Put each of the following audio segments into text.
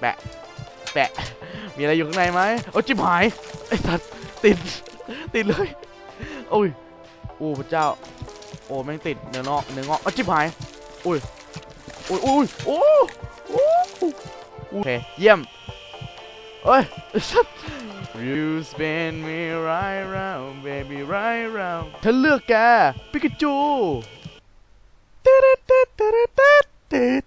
แปะ แปะ มีอะไรอยู่ข้างในไหมโอ้จิบหาย ไอ้สัตว์ติด ติดเลย โอ้ยโอ้พระเจ้า โอ้แม่งติดเนื้องอกเนื้องอกโอ้จิบหายอุ้ยอุ้ยอุ้ยโอ้โอ้โอเคเยี่ยมเอ้ยสัตว์ You spin me right round baby right round ฉันเลือกแกปิกาจูตึ๊ดตึ๊ดตึ๊ดตึ๊ดตึ๊ด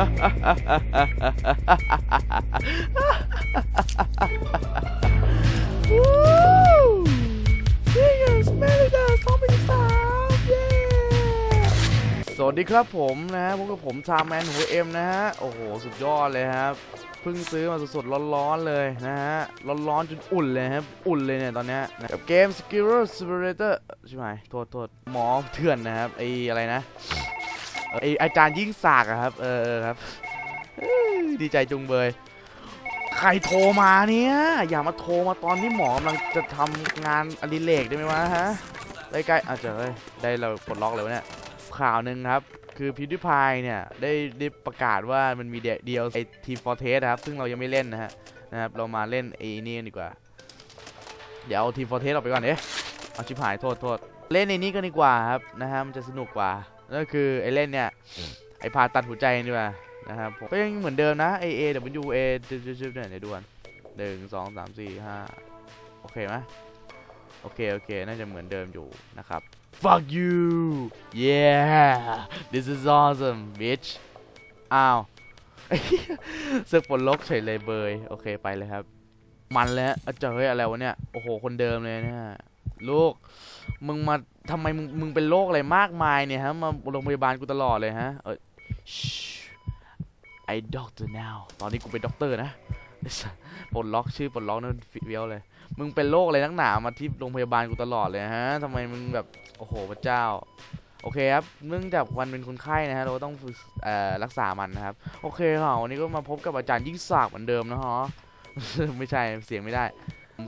นี่ไงสเลิดาสองพันสามเย้สวัสดีครับผมนะฮะพบกับผมชาแมนหัวเอ็มนะฮะ โอ้โห สุดยอดเลยครับเพิ่งซื้อมาสดๆร้อนๆเลยนะฮะ ร้อนๆจนอุ่นเลยครับ อุ่นเลยเนี่ยตอนนี้กับเกม s k i l l e r Simulator ใช่ไหมโทษโทษหมอเถื่อนนะครับไออะไรนะ ไออาจารย์ยิ่งสากครับ เออครับดีใจจุงเบย ใครโทรมาเนี่ย อย่ามาโทรมาตอนที่หมอกำลังจะทำงานอดิเรกได้ไหมวะฮะใกล้ๆอาจจะเอ้ยได้เราปลดล็อกเลยวะเนี่ย ข่าวหนึ่งครับ คือพิวดิพายเนี่ยได้ได้ประกาศว่ามันมีเดียวไอทีฟอร์เทสครับ ซึ่งเรายังไม่เล่นนะฮะนะครับเรามาเล่นไอ้นี่กันดีกว่า เดี๋ยวเอาทีฟอร์เทสออกไปก่อนเอ๊ะเอาชิบหายโทษโทษเล่นในนี้กันดีกว่าครับนะฮะมันจะสนุกกว่า ก็คือไอเล่นเนี่ยไอผ่าตัดหัวใจนี่ดีกว่านะครับผมก็ยังเหมือนเดิมนะ A A W A จุดจุดจุดเนี่ยเดี๋ยวดูกันหนึ่งสองสามสี่ห้าโอเคไหมโอเค โอเค น่าจะเหมือนเดิมอยู่นะครับ fuck you yeah this is awesome bitch อ้าวเสือกปลดล็อกเฉยเลยเบย โอเคไปเลยครับ มันแล้วอาจารย์เฮ้ยอะไรวะเนี่ย โอ้โห คนเดิมเลยเนี่ย ลูก มึงมาทำไมมึงมึงเป็นโรคอะไรมากมายเนี่ยฮะ มาโรงพยาบาลกูตลอดเลยฮะ เออไอ้ด็อกเตอร์ now ตอนนี้กูเป็นด็อกเตอร์นะปลดล็อกชื่อปลดล็อกนั่นฟิเวลเลย มึงเป็นโรคอะไรนักหนามาที่โรงพยาบาลกูตลอดเลยฮะทำไมมึงแบบ โอ้โหพระเจ้า โอเคครับ เนื่องจากวันเป็นคนไข้นะฮะ เราก็ต้องอรักษามันนะครับ โอเคค่ะวันนี้ก็มาพบกับอาจารย์ยิ่งศักดิ์เหมือนเดิมนะฮะ ไม่ใช่เสียงไม่ได้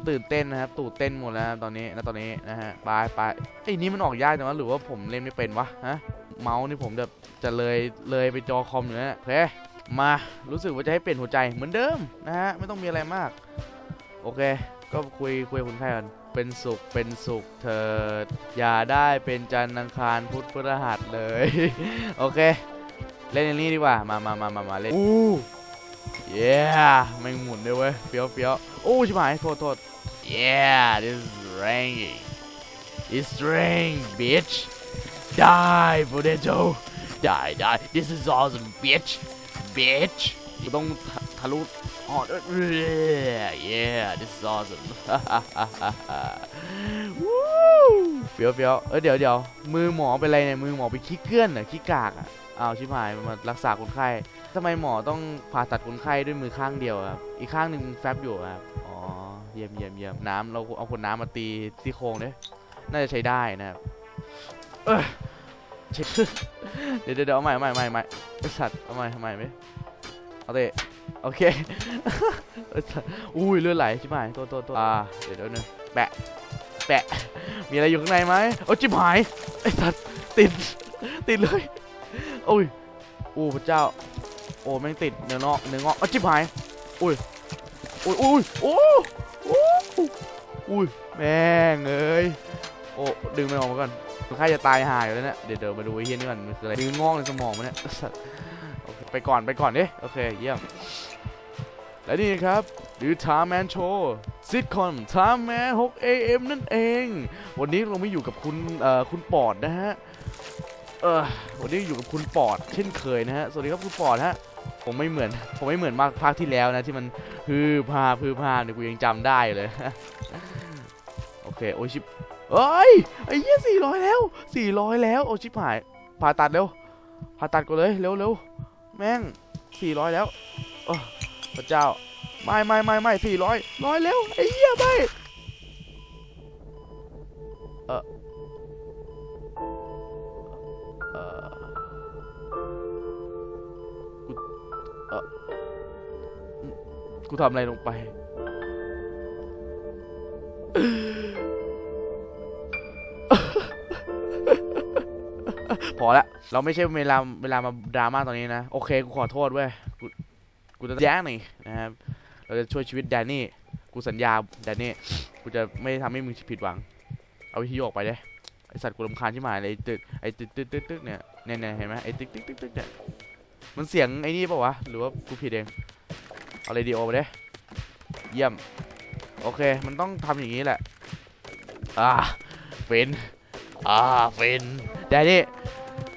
ตื่นเต้นนะครับตูดเต้นหมดแล้วตอนนี้นะตอนนี้นะฮะไปไปไอ้นี่มันออกยากจังวะหรือว่าผมเล่นไม่เป็นวะฮะเมาส์นี่ผมจะจะเลยเลยไปจอคอมอยู่นะโอเคมารู้สึกว่าจะให้เปลี่ยนหัวใจเหมือนเดิมนะฮะไม่ต้องมีอะไรมาก โอเค ก็คุยคุยกับคนไข้กันเป็นสุขเป็นสุขเถิดอย่าได้เป็นจันทร์อังคารพุธพฤหัสเลย โอเค เล่นอันนี้ดีกว่า มามามามามาเล่นอู้ เย้แม่งหมุนด้วยเว้ยเฟี้ยวเฟี้ยวโอ้ชิบหายโทษโทษ yeah this is ringing it's ring bitch die potato die die this is awesome bitch bitch กูต้องทะลุอ๋อ yeah this is awesome วู้เฟี้ยวเฟี้ยวเออเดี๋ยวเดี๋ยวมือหมอเป็นไรเนี่ยมือหมอไปขี้เกื้อนเหรอขี้กากอะ เอาชิบหายมารักษาคนไข้ทำไมหมอต้องผ่าตัดคนไข้ด้วยมือข้างเดียวครับ อีกข้างหนึ่งแฟบอยู่ครับ อ๋อ เยี่ยมเยี่ยมเยี่ยมน้ำเราเอาขวดน้ำมาตีที่โครงเนี่ยน่าจะใช้ได้นะครับเดี๋ยวเดี๋ยวเดี๋ยวเอาใหม่เอาใหม่เอาใหม่เอาใหม่ไอสัตว์เอาใหม่เอาใหม่ไหมเอาเตะโอเคอุ้ยเลือดไหลชิบหายโทษโทษโทษอ่าเดี๋ยวเดี๋ยวนึงแปะแปะมีอะไรอยู่ข้างในไหมโอ้จิบหายไอ้สัตว์ติดติดเลย โอ้ยโอ้พระเจ้า โอ้แม่งติดเนื้องอกเนื้องอกโอ้จิบหายอุ้ยอุ้ยอุ้ยโอ้โอ้อุ้ยแม่งเอ้ยโอ้ดึงมันออกมาก่อนคนไข้จะตายหายอยู่แล้วเนี่ยเดี๋ยวเดี๋ยวมาดูไอ้เฮียนี่ก่อนมันคืออะไรเนื้องอกในสมองมันเนี่ยสัตว์โอเคไปก่อนไปก่อนด้โอเคเยี่ยมและนี่ครับหรือทามแมนโชว์ซิทคอมทามแมน6 AM นั่นเอง วันนี้เราไม่อยู่กับคุณคุณปอดนะฮะ เออวันนี้อยู่กับคุณปอดเช่นเคยนะฮะ สวัสดีครับคุณปอดฮะ ผมไม่เหมือน ผมไม่เหมือนมากภาคที่แล้วนะ ที่มันฮือพาพือพาเนี่ยกูยังจำได้เลย โอเค โอชิบเอ้ย ไอ้เหี้ยสี่ร้อยแล้วสี่ร้อยแล้ว โอชิบหายผ่าตัดเร็วผ่าตัดก่อนเลย เร็วเร็วแม่งสี่ร้อยแล้ว โอ้พระเจ้า ไม่ไม่ไม่ไม่สี่ร้อยร้อยเร็วไอ้เหี้ยไม่ กูทำอะไรลงไป พอละเราไม่ใช่เวลาเวลามาดราม่าตอนนี้นะ โอเค กูขอโทษเว้ย กูกูจะแจ้งหน่อยนะครับ เราจะช่วยชีวิตแดนนี่ กูสัญญาแดนนี่ กูจะไม่ทำให้มึงผิดหวัง เอาวิธีออกไปเลยไอสัตว์กูรำคาญที่หมายเลยไอตึกไอตึกตึกตึกตึกเนี่ยเนี่ยเนี่ยเห็นไหมไอตึกตึกตึกตึกเนี่ยมันเสียงไอ้นี่ปะวะ หรือว่ากูผิดเอง เรดิโอไปเลยเยี่ยม โอเค มันต้องทำอย่างนี้แหละ อ่าเฟนอ่าเฟนแดนี่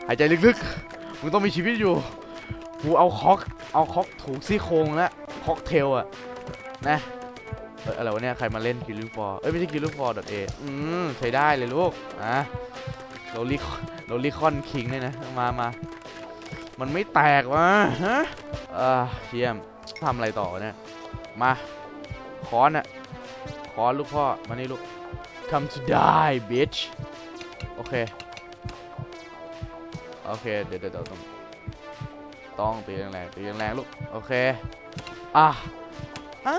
หายใจลึกๆ มึงต้องมีชีวิตอยู่ กูเอาคอก เอาคอกถูกซี่โครงแล้วคอกเทลอะนะเอ้ยอะไรวะเนี่ย ใครมาเล่นกิลลูฟอร์เอ้ย ไม่ใช่กิลลูฟอร์ดอทเออืม ใช้ได้เลยลูก อะโรลิคโรลิคอนคิงเนี่ยนะ มามามันไม่แตกวะฮะอ่าเชี่ยม ทำอะไรต่อเนี่ยมาคอนอะคอนลูกพ่อมานี่ลูก come to die bitch โอเค โอเค เดี๋ยวเดี๋ยวต้องต้องตีแรงๆตีแรงๆลูก โอเค อะอะ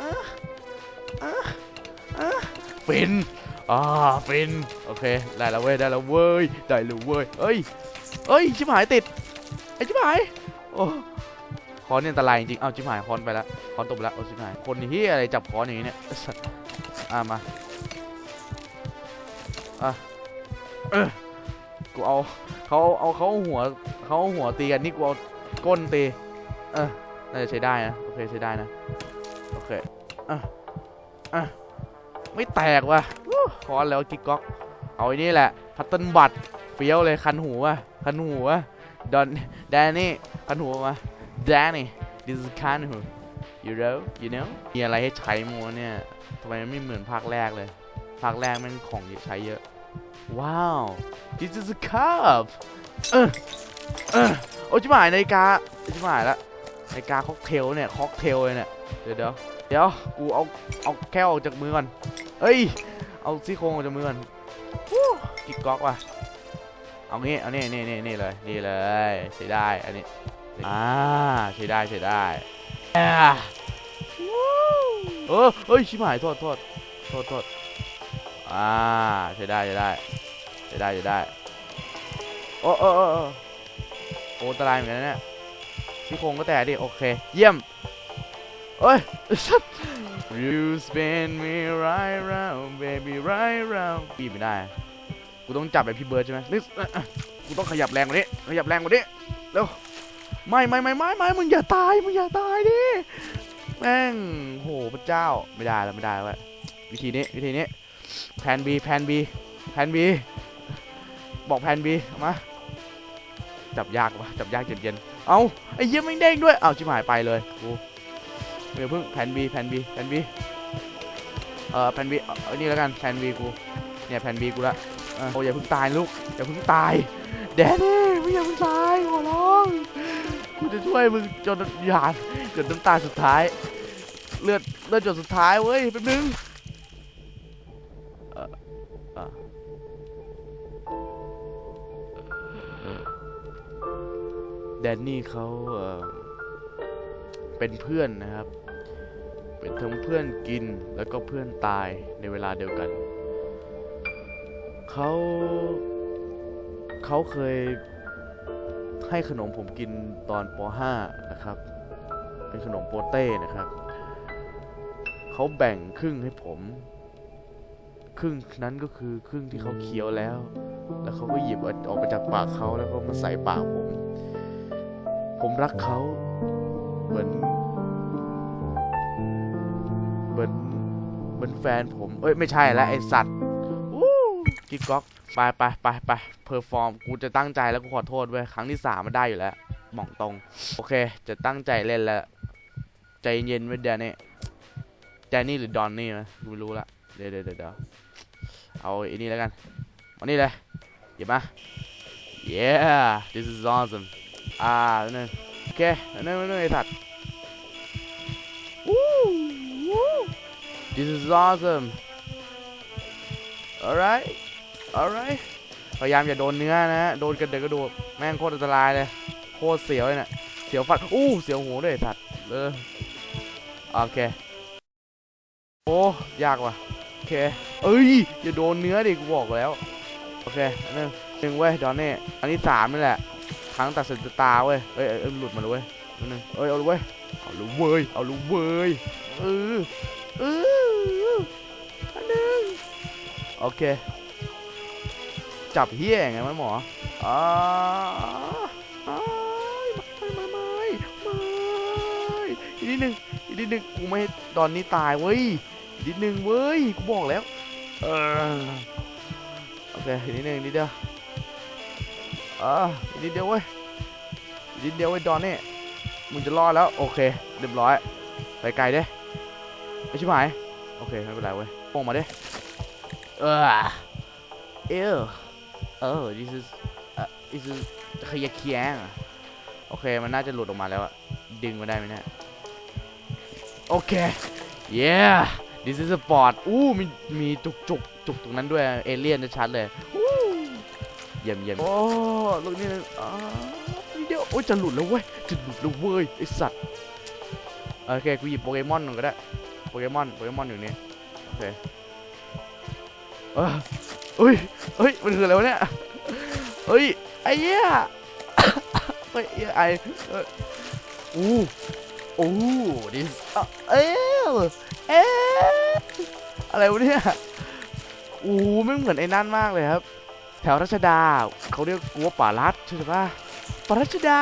อะอะอะฟินอ่าฟิน โอเค ได้แล้วเว้ย ได้แล้วเว้ย ได้แล้วเว้ยเอ้ยเอ้ย ชิบหายติด ไอ้ชิบหาย โอ้ อนเนี่ยอันตรายจริง เอาชิบหายคอนไปแล้วคอนตกไปแล้วโอ้ชิบหาย คนที่อะไรจับคอนอย่างนี้เนี่ยสัตว์อะมา อะเออกูเอาเขาเอาเขาหัวเขาหัวตีกันนี่กูเอาก้นตีเออน่าจะใช้ได้นะ โอเคใช้ได้นะ โอเคอะอะไม่แตกว่ะคอนแล้วกิ๊กก๊อก เอาไอ้นี่แหละ พัตเติลบัตเฟี้ยวเลยคันหูอะคันหูอะดอนแดนนี่คันหูมา แดนนี่ this is คันหู you know you know มีอะไรให้ใช้มัวเนี่ยทำไมมันไม่เหมือนภาคแรกเลย ภาคแรกมันของเยอะใช้เยอะ ว้าว this is a cup เออเออโอ้จิ๋มหายนาฬิกาจิ๋มหายละนาฬิกาค็อกเทลเนี่ยค็อกเทลเลยเนี่ยเดี๋ยวเดี๋ยวเดี๋ยวกูเอาเอาแค่ออกจากมือก่อนเอ้ยเอาซี่โครงออกจากมือก่อนฮู้กิ๊กก๊อกว่ะเอางี้เอานี่นี่นี่นี่เลยนี่เลยใช้ได้อันนี้ อ่าใช้ได้ใช้ได้อ่าเออเฮ้ยชิบหายโทษโทษโทษโทษอ่าใช้ได้ใช้ได้ใช้ได้ใช้ได้โอ้โอ้โอ้โอ้โอ้อันตรายเหมือนกันนะเนี่ยซี่โครงก็แตกดิโอเค เยี่ยมเอ้ยสัตว์ You spin me right round baby right round ปีบไม่ได้กูต้องจับแบบพี่เบิร์ดใช่ไหมนี่อะอะกูต้องขยับแรงกว่านี้ขยับแรงกว่านี้เร็ว ไม่ไม่ไม่ไม่ไม่มึงอย่าตายมึงอย่าตายดิแม่งโหพระเจ้าไม่ได้แล้วไม่ได้แล้วว้ยวิธีนี้วิธีนี้แผน B แผน B แผน B บอกแผน B มาจับยากวะจับยากเย็นๆเอาไอ้เยี่ยมไม่เด้งด้วยเอาชิบหายไปเลยกูเดี๋ยวเพิ่งแผน B แผน B แผน B เอ่อแผน B เออนี่แล้วกันแผน B กูเนี่ยแผน B กูละโอ้ยอย่าเพิ่งตายลูกอย่าเพิ่งตายแดนนี่ไม่อย่าเพิ่งตายขอร้อง กูจะช่วยมึงจนหยาดจนน้ำตาสุดท้าย เลือดเลือดจนสุดท้ายเว้ยแป๊บนึงเอ่อเอ่อแดนนี่เขาเอ่อเป็นเพื่อนนะครับ เป็นทั้งเพื่อนกินแล้วก็เพื่อนตายในเวลาเดียวกัน เขาเขาเคย ให้ขนมผมกินตอนป .5 นะครับ เป็นขนมโปเต้นะครับ เขาแบ่งครึ่งให้ผม ครึ่งนั้นก็คือครึ่งที่เขาเคี้ยวแล้ว แล้วเขาก็หยิบออกมาจากปากเขาแล้วก็มาใส่ปากผม ผมรักเขาเหมือนเหมือนเหมือนแฟนผม เอ้ยไม่ใช่ล้วไอสัตว์กิ๊กก๊อก ไปไปไปไปเพอร์ฟอร์มกูจะตั้งใจแล้วกูขอโทษเว้ยครั้งที่สามมันได้อยู่แล้วหม่องตรง โอเค จะตั้งใจเล่นแล้ว ใจเย็นไว้เดี๋ยวนี้แดนนี่หรือดอนนี่นะกูไม่รู้ละเดี๋ยวเดี๋ยวเดี๋ยวเอาอ้นี่แล้วกันเอานี่เลยหยิบมา yeah this is awesome อ่าหนึ่งโอเคหนึ่งหนึ่งไอ้สัตว์ Woo! Woo! this is awesome alright alright พยายามอย่าโดนเนื้อนะ โดนกันเดี๋ยวก็โดนแม่งโคตรอันตรายเลย โคตรเสียวเลยเนี่ย เสียวฟันอู้ เสียวหูด้วยสัตว์ เออ โอเค โอ้ ยากว่ะ โอเค เอ้ย อย่าโดนเนื้อดิ กูบอกแล้ว โอเคอันหนึ่งหนึ่งเว้ย ดอนนี่อันนี้สามนี่แหละ ครั้งตัดสินตาเว้ย เอ้ยเอ้ยเอ้ยหลุดมาเลยเว้ยอันหนึ่งเอ้ย เอาเลยเว้ย เอาเลยเว้ย เอาเลยเว้ย เออ เอออันหนึ่งโอเค จับเฮี้ยไงมันหมออ่าไม่ไม่ไม่ไม่อีกนิดนึงอีกนิดนึงกูไม่ดอนนี่ตายเว้ยอีกนิดนึงเว้ยกูบอกแล้วเออโอเคอีกนิดนึงนิดเดียวอ่าอีกนิดเดียวเว้ยอีกนิดเดียวเว้ยดอนนี่มึงจะรอดแล้วโอเคเรียบร้อยไปไกลเด้ไม่ใช่ไหมโอเคไม่เป็นไรเว้ยปงมาเด้เออเออ Oh, this is uh, this is ขยะแขยงอะโอเค มันน่าจะหลุดออกมาแล้วอะดึงมาได้ไหมเนี่ย โอเค yeah this is a port อู้มีมีจุกจุกจุกตรงนั้นด้วย เอเลี่ยนชัดๆเลยอู้เยี่ยมเยี่ยมโอ้ลูกนี่นะอ่านี่เดียวโอ้ยจะหลุดแล้วเว้ย จะหลุดแล้วเว้ยไอสัตว์ โอเค กูหยิบโปเกมอนหนึ่งก็ได้ โปเกมอน โปเกมอนอยู่นี่ โอเคเออ เฮ้ยเฮ้ย มันคืออะไรวะเนี่ยเฮ้ย ไอ้เหี้ยเฮ้ยไอ้เอ้ยอู้อู้ this อะเอ้ยเอ้ยอะไรวะเนี่ยอู้ไม่เหมือนไอ้นั่นมากเลยครับ แถวรัชดา เขาเรียกกูว่าป่ารัดใช่ปะปารัชดา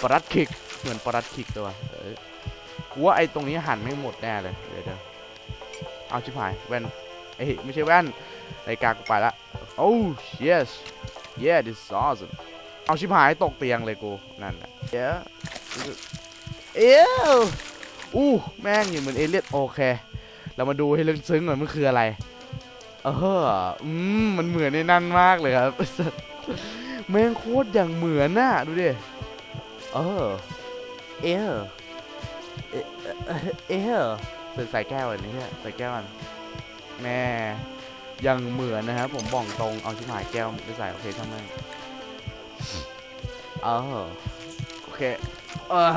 ปารัดคิก เหมือนปารัดคิกตัวเออกูว่าไอ้ตรงนี้หันไม่หมดแน่เลย เดี๋ยวเดี๋ยวเอาชิบหายแว่น อ้ยไม่ใช่แว่นนาฬิกากูไปละ oh yes yeah this is awesome เอาชิบหายตกเตียงเลยกู นั่นแหละ yeah เอ้วอู้แม่งอยู่เหมือนเอเลี่ยนโอเค เรามาดูให้ลึกซึ้งหน่อยมันคืออะไร เอออืมมันเหมือนในนั่นมากเลยครับ แม่งโคตรอย่างเหมือนน่ะดูดิ เออ เออเออเออเออใส่แก้วอันนี้ใส่แก้วมัน แม่ยังเหมือนนะครับผมบอกตรงเอาชิบหายแก้วไปใส่โอเคทำไมเออโอเคเออ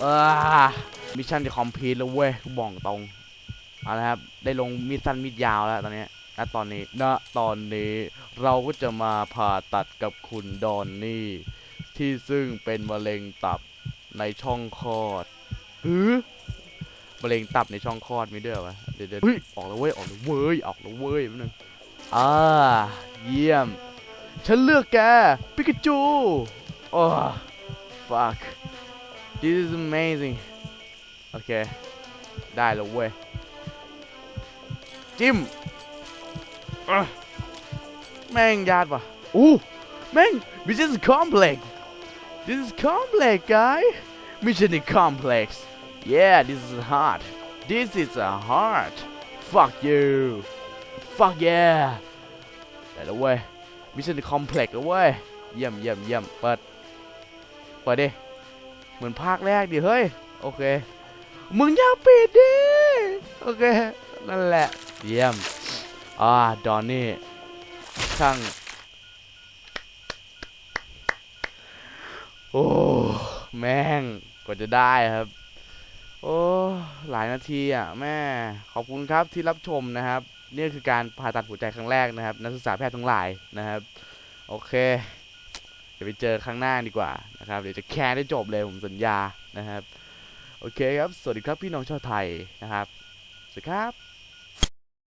เออมิชชั่นจะคอมพลีทแล้วเว้ยกูบอกตรงเอาละครับได้ลงมีดสั้นมีดยาวแล้วตอนนี้ณตอนนี้ณตอนนี้เราก็จะมาผ่าตัดกับคุณดอนนี่ ที่ซึ่งเป็นมะเร็งตับในช่องคลอดหือ มะเร็งตับในช่องคลอดมีด้วยเหรอวะเดี๋ยวเดี๋ยวเฮ้ยออกแล้วเว้ยออกแล้วเว้ยออกแล้วเว้ยแป๊บนึงอ่าเยี่ยม ฉันเลือกแกปิกาจูโอ้ fuck this is amazing โอเค ได้แล้วเว้ย จิ้มอะแม่งยากว่ะอู้แม่ง this is complex this is complex guy mission is complex yeah this is hard this is a hard fuck you fuck yeah ได้แล้วเว้ยมิชชั่นคอมเพล็กซ์เว้ย เยี่ยมเยี่ยมเยี่ยมเปิด เปิดดิ เหมือนภาคแรกดิ เฮ้ย โอเค มึงอย่าปิดดิ โอเค นั่นแหละ เยี่ยม อ่า ดอนนี่ ช่าง โอ้ แม่ง กว่าจะได้ครับ โอ้ หลายนาทีอะแม่ ขอบคุณครับที่รับชมนะครับ นี่คือการผ่าตัดหัวใจครั้งแรกนะครับ นักศึกษาแพทย์ทั้งหลายนะครับ โอเค เดี๋ยวไปเจอครั้งหน้าดีกว่านะครับ เดี๋ยวจะแคร์ได้จบเลยผมสัญญานะครับ โอเคครับ สวัสดีครับพี่น้องชาวไทยนะครับ สวัสดีครับ